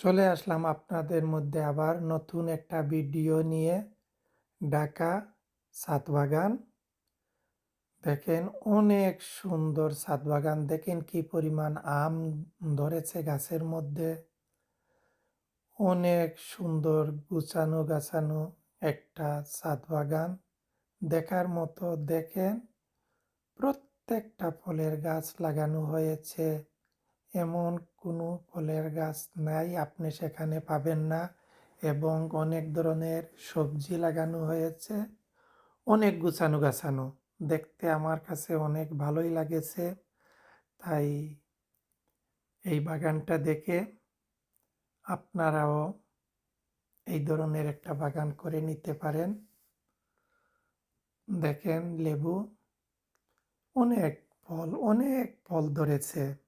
চলে আসলাম আপনাদের মধ্যে আবার নতুন একটা ভিডিও নিয়ে। ঢাকা ছাদ বাগান দেখেন অনেক সুন্দর ছাদ বাগান দেখেন কি পরিমাণ আম ধরেছে গাছের মধ্যে। অনেক সুন্দর গুছানো গাছানো একটা ছাদ বাগান দেখার মতো দেখেন প্রত্যেকটা ফলের গাছ লাগানো হয়েছে। এমন কোনো ফলের গাছ নাই, আপনি সেখানে পাবেন না। এবং অনেক ধরনের সবজি লাগানো হয়েছে, অনেক গুছানো গাছানো। দেখতে আমার কাছে অনেক ভালোই লাগেছে। তাই এই বাগানটা দেখে আপনারাও এই ধরনের একটা বাগান করে নিতে পারেন। দেখেন লেবু, অনেক ফল অনেক ফল ধরেছে।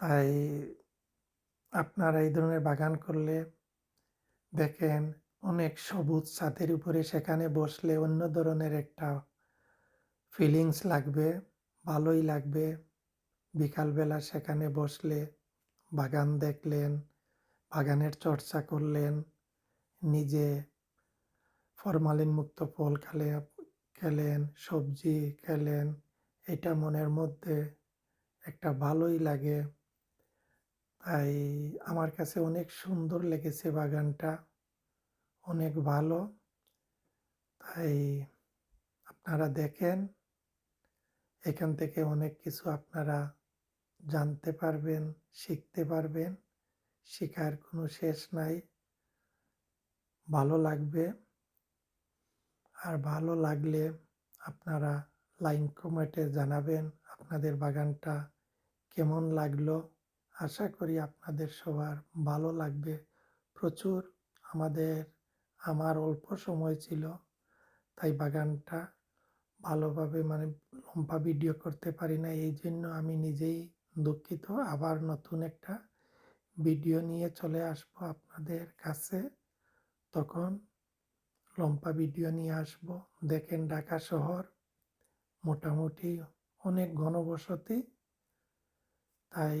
তাই আপনারা এই ধরনের বাগান করলে দেখেন অনেক সবুজ ছাদের উপরে সেখানে বসলে অন্য ধরনের একটা ফিলিংস লাগবে, ভালোই লাগবে। বিকালবেলা সেখানে বসলে বাগান দেখলেন, বাগানের চর্চা করলেন, নিজে ফরমালিন মুক্ত ফল খালে, খেলেন, সবজি খেলেন, এটা মনের মধ্যে একটা ভালোই লাগে। তাই আমার কাছে অনেক সুন্দর লেগেছে বাগানটা, অনেক ভালো। তাই আপনারা দেখেন, এখান থেকে অনেক কিছু আপনারা জানতে পারবেন, শিখতে পারবেন, শেখার কোনো শেষ নাই। ভালো লাগবে। আর ভালো লাগলে আপনারা লাইন কমেন্টে জানাবেন আপনাদের বাগানটা কেমন লাগল। আশা করি আপনাদের সবার ভালো লাগবে। প্রচুর আমাদের, আমার অল্প সময় ছিল, তাই বাগানটা ভালোভাবে মানে লম্বা ভিডিও করতে পারি না এই জন্য আমি নিজেই দুঃখিত। আবার নতুন একটা ভিডিও নিয়ে চলে আসব আপনাদের কাছে। তখন লম্বা ভিডিও নিয়ে আসব। দেখেন ঢাকা শহর মোটামুটি অনেক ঘনবসতি, তাই